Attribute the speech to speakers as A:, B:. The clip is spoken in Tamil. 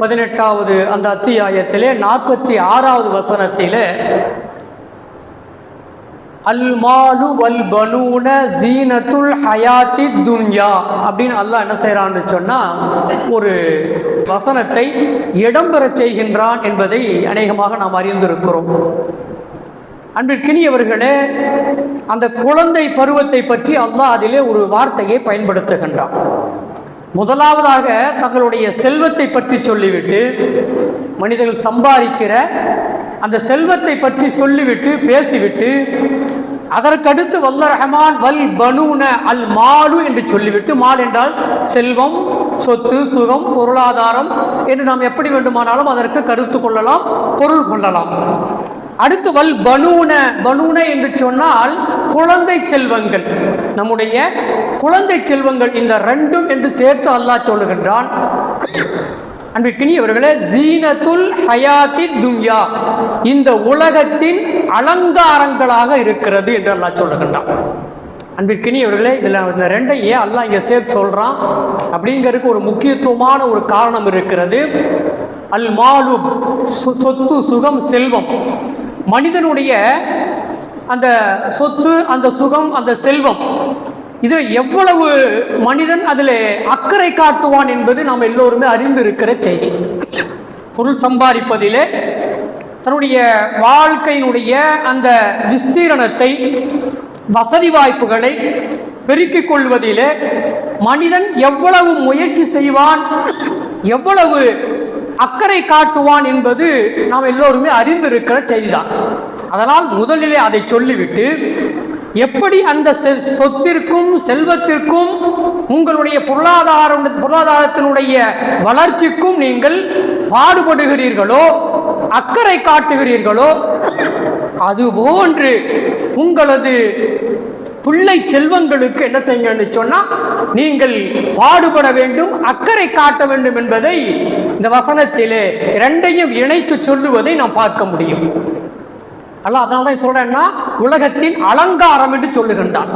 A: பதினெட்டாவது அந்த அத்தியாயத்திலே நாற்பத்தி ஆறாவது வசனத்திலே அல் மாலு வல் பனூன ஜீனத்துல் ஹயாத்தி துன்யா அப்படின்னு அல்லாஹ் என்ன செய்கிறான்னு சொன்னால் ஒரு வசனத்தை இடம்பெறச் செய்கின்றான் என்பதை அநேகமாக நாம் அறிந்திருக்கிறோம். அன்பிற்கினியவர்களே அந்த குழந்தை பருவத்தை பற்றி அல்லாஹ் அதிலே ஒரு வார்த்தையை பயன்படுத்துகின்றான். முதலாவதாக தங்களுடைய செல்வத்தை பற்றி சொல்லிவிட்டு மனிதர்கள் சம்பாதிக்கிற அந்த செல்வத்தை பற்றி சொல்லிவிட்டு பேசிவிட்டு அதற்கடுத்து வல்ல ரஹமான் வல் பனூன அல் மாலு என்று சொல்லிவிட்டு மால் என்றால் செல்வம் சொத்து சுகம் பொருளாதாரம் என்று நாம் எப்படி வேண்டுமானாலும் அதற்கு கருத்து கொள்ளலாம் பொருள் கொள்ளலாம். அடுத்து வல் பனூன பனூன என்று சொன்னால் குழந்தை செல்வங்கள். நம்முடைய குழந்தை செல்வங்கள் இந்த ரெண்டும் என்று சேர்த்து அல்லாஹ் சொல்லுகின்றான். அன்பிற்கினியவர்களே ஜீனத்துல் ஹயாத்தி துன்யா இந்த உலகத்தின் அலங்காரங்களாக இருக்கிறது என்று அல்லாஹ் சொல்லுகின்றான். அன்பிற்கினியவர்களே இதில் இந்த ரெண்டையே அல்லாஹ் இங்கே சேர்த்து சொல்கிறான் அப்படிங்கிறதுக்கு ஒரு முக்கியத்துவமான ஒரு காரணம் இருக்கிறது. அல் மாலு சு- சொத்து சுகம் செல்வம். மனிதனுடைய அந்த சொத்து அந்த சுகம் அந்த செல்வம் இது எவ்வளவு மனிதன் அதில் அக்கறை காட்டுவான் என்பது நாம் எல்லோருமே அறிந்திருக்கிற செய்தி. பொருள் சம்பாதிப்பதிலே தன்னுடைய வாழ்க்கையினுடைய அந்த விஸ்தீரணத்தை வசதி வாய்ப்புகளை பெருக்கிக் கொள்வதிலே மனிதன் எவ்வளவு முயற்சி செய்வான் எவ்வளவு அக்கறை காட்டுவான் என்பது நாம் எல்லோருமே அறிந்திருக்கிற செய்திதான். அதனால் முதலிலே அதை சொல்லிவிட்டு எப்படி அந்த செ- சொத்திற்கும் செல்வத்திற்கும் உங்களுடைய பொருளாதார பொருளாதாரத்தினுடைய வளர்ச்சிக்கும் நீங்கள் பாடுபடுகிறீர்களோ அக்கறை காட்டுகிறீர்களோ அதுபோன்று உங்களது பிள்ளை செல்வங்களுக்கு என்ன செய்யணும்னு சொன்னால் நீங்கள் பாடுபட வேண்டும் அக்கறை காட்ட வேண்டும் என்பதை இந்த வசனத்திலே இரண்டையும் இணைத்து சொல்லுவதை நாம் பார்க்க முடியும். அல்ல அதனால தான் சொல்றேன்னா உலகத்தின் அலங்காரம் என்று சொல்லுகின்றான்.